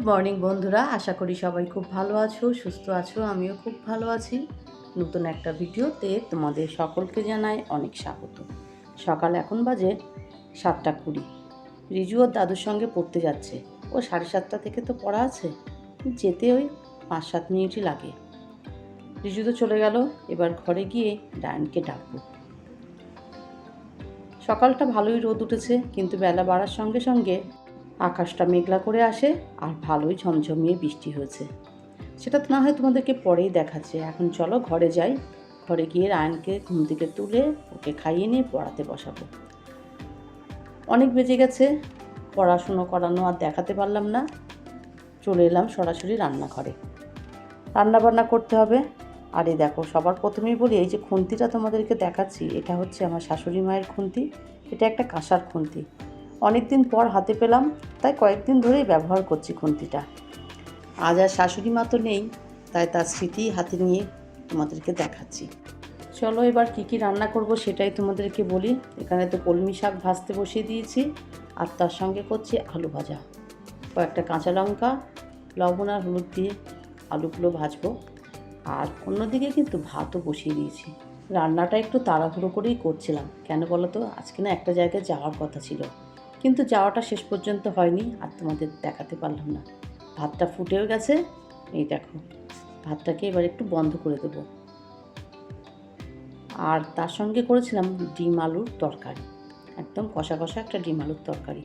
Good morning, বন্ধুরা। আশা করি সবাই খুব ভালো আছো, সুস্থ আছো, আমিও খুব ভালো আছি। নতুন একটা ভিডিওতে তোমাদের সকলকে জানাই অনেক স্বাগত। সকাল এখন বাজে সাতটা কুড়ি। রিজু ওর দাদুর সঙ্গে পড়তে যাচ্ছে। ও সাড়ে সাতটা থেকে তো পড়া আছে, যেতে ওই পাঁচ সাত মিনিটই লাগে। রিজু তো চলে গেল, এবার ঘরে গিয়ে ডায়নকে ডাকবো। সকালটা ভালোই রোদ উঠেছে, কিন্তু বেলা বাড়ার সঙ্গে সঙ্গে আকাশটা মেঘলা করে আসে আর ভালোই ঝমঝমিয়ে বৃষ্টি হয়েছে। সেটা না হয় তোমাদেরকে পরেই দেখাচ্ছে। এখন চলো ঘরে যাই। ঘরে গিয়ে রায়নকে ঘুম থেকে তুলে ওকে খাইয়ে নিয়ে পড়াতে বসাবো। অনেক বেজে গেছে। পড়াশুনো করানো আর দেখাতে পারলাম না। চলে এলাম সরাসরি রান্নাঘরে। রান্না বান্না করতে হবে। আর দেখো, সবার প্রথমেই বলি, এই যে খুন্তিটা তোমাদেরকে দেখাচ্ছি, এটা হচ্ছে আমার শাশুড়ি মায়ের খুন্তি। এটা একটা কাঁসার খুন্তি। অনেক দিন পর হাতে পেলাম, তাই কয়েকদিন ধরেই ব্যবহার করছি খুন্তিটা। আজ আর শাশুড়ি মা তো নেই, তাই তার স্মৃতি হাতে নিয়ে তোমাদেরকে দেখাচ্ছি। চলো এবার কী কী রান্না করব সেটাই তোমাদেরকে বলি। এখানে তো কলমি শাক ভাজতে বসিয়ে দিয়েছি, আর তার সঙ্গে করছি আলু ভাজা। কয়েকটা কাঁচা লঙ্কা, লবণ আর হলুদ দিয়ে আলুগুলো ভাজবো। আর অন্যদিকে কিন্তু ভাতও বসিয়ে দিয়েছি। রান্নাটা একটু তাড়াহুড়ো করেই করছিলাম। কেন বলো তো? আজকে না একটা জায়গায় যাওয়ার কথা ছিল। কিন্তু যাওয়াটা শেষ পর্যন্ত হয়নি আর তোমাদের দেখাতে পারলাম না। ভাতটা ফুটেও গেছে। এই দেখো, ভাতটাকে এবার একটু বন্ধ করে দেব। আর তার সঙ্গে করেছিলাম ডিম আলুর তরকারি। একদম কষা কষা একটা ডিম আলুর তরকারি।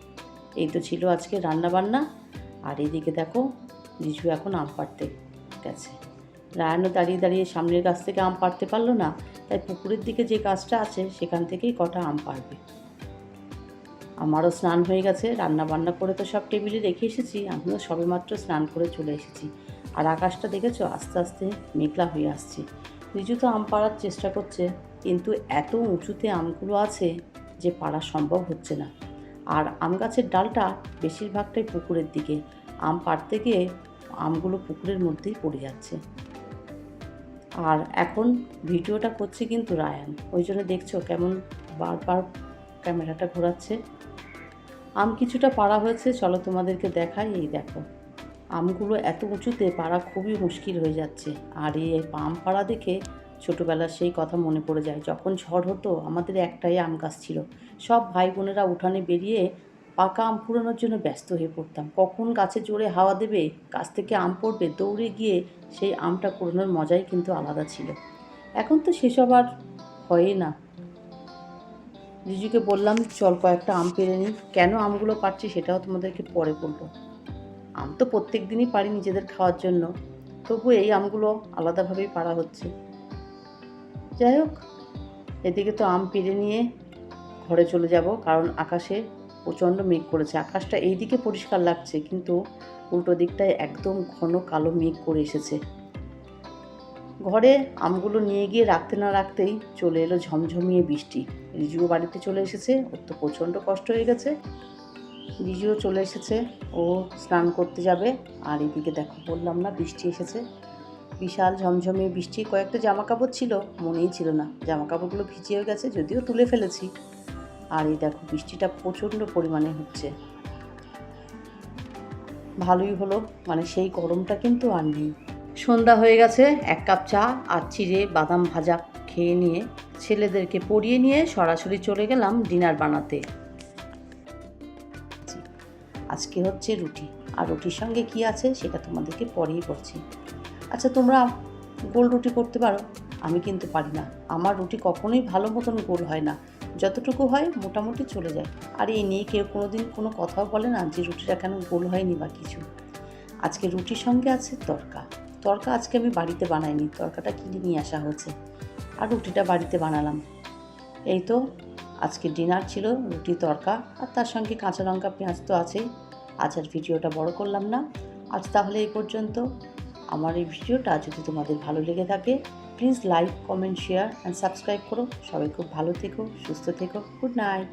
এই তো ছিল আজকে রান্না বান্না আর এদিকে দেখো, রিজু এখন আম পাড়তে গেছে। রায়নও দাঁড়িয়ে দাঁড়িয়ে সামনের গাছ থেকে আম পাড়তে পারল না। তাই পুকুরের দিকে যে গাছটা আছে, সেখান থেকেই কটা আম পাড়বে। আমারও স্নান হয়ে গেছে রান্না বান্না করে তো সব টেবিলে রেখে এসেছি, আমিও সবেমাত্র স্নান করে চলে এসেছি। আর আকাশটা দেখেছ? আস্তে আস্তে মেঘলা হয়ে আসছে। রিজু তো আম পাড়ার চেষ্টা করছে, কিন্তু এত উঁচুতে আমগুলো আছে যে পাড়া সম্ভব হচ্ছে না। আর আম গাছের ডালটা বেশিরভাগটাই পুকুরের দিকে, আম পাড়তে গিয়ে আমগুলো পুকুরের মধ্যেই পড়ে যাচ্ছে। আর এখন ভিডিওটা করছে কিন্তু রায়ান, ওই জন্য দেখছ কেমন বারবার ক্যামেরাটা ঘোরাচ্ছে। আম কিছুটা পাড়া হয়েছে, চলো তোমাদেরকে দেখাই, এই দেখো। আমগুলো এত উঁচুতে পাড়া খুবই মুশকিল হয়ে যাচ্ছে। আর এই আম পাড়া দেখে ছোটোবেলার সেই কথা মনে পড়ে যায়। যখন ঝড় হতো, আমাদের একটাই আম গাছ ছিল। সব ভাই বোনেরা উঠানে বেরিয়ে পাকা আম পুরানোর জন্য ব্যস্ত হয়ে পড়তাম। কখন গাছে জোরে হাওয়া দেবে, গাছ থেকে আম পড়বে, দৌড়ে গিয়ে সেই আমটা কুড়োনোর মজাই কিন্তু আলাদা ছিল। এখন তো সেসব আর হয়ই না। রিজুকে বললাম, চল কয়েকটা আম পেরে নিই। কেন আমগুলো পাচ্ছি সেটাও তোমাদেরকে পরে বলব। আম তো প্রত্যেক দিনই পারি নিজেদের খাওয়ার জন্য। তবু এই আমগুলো আলাদাভাবেই পারা হচ্ছে। যাই হোক, এদিকে তো আম পেরে নিয়ে ঘরে চলে যাব, কারণ আকাশে প্রচণ্ড মেঘ করেছে। আকাশটা এই দিকে পরিষ্কার লাগছে, কিন্তু উল্টো দিকটায় একদম ঘন কালো মেঘ করে এসেছে। ঘরে আমগুলো নিয়ে গিয়ে রাখতে না রাখতেই চলে এলো ঝমঝমিয়ে বৃষ্টি। রিজুও বাড়িতে চলে এসেছে, ওর তো প্রচণ্ড কষ্ট হয়ে গেছে। রিজুও চলে এসেছে, ও স্নান করতে যাবে। আর এদিকে দেখো, বললাম না বৃষ্টি এসেছে। বিশাল ঝমঝমিয়ে বৃষ্টি, কয়েকটা জামা কাপড় ছিল, মনেই ছিল না। জামা কাপড়গুলো ভিজিয়েও গেছে, যদিও তুলে ফেলেছি। আর এই দেখো, বৃষ্টিটা প্রচণ্ড পরিমাণে হচ্ছে। ভালোই হলো মানে সেই গরমটা কিন্তু আর নেই। সন্ধ্যা হয়ে গেছে, এক কাপ চা আর চিড়ে বাদাম ভাজা খেয়ে নিয়ে ছেলেদেরকে পরিয়ে নিয়ে সরাসরি চলে গেলাম ডিনার বানাতে। আজকে হচ্ছে রুটি। আর রুটির সঙ্গে কি আছে সেটা তোমাদেরকে পরেই করছি আচ্ছা তোমরা গোল রুটি করতে পারো। আমি কিন্তু পারি না। আমার রুটি কখনোই ভালো মতন গোল হয় না। যতটুকু হয় মোটামুটি চলে যায়। আর এই নিয়ে কেউ কোনো দিন কোনো কথাও বলে না যে রুটিটা কেন গোল হয়নি বা কিছু। আজকে রুটির সঙ্গে আছে তরকা। তরকা আজকে আমি বাড়িতে বানাইনি, তরকাটা কিনে নিয়ে আসা হয়েছে। আর রুটিটা বাড়িতে বানালাম। এই তো আজকে ডিনার ছিল রুটি, তরকা, আর তার সঙ্গে কাঁচা লঙ্কা, পেঁয়াজ তো আছেই আজ আর ভিডিওটা বড় করলাম না। আজ তাহলে এই পর্যন্ত। আমার এই ভিডিওটা যদি তোমাদের ভালো লেগে থাকে please like comment share and subscribe করো। সবাই খুব ভালো থেকো, সুস্থ থেকো। Good night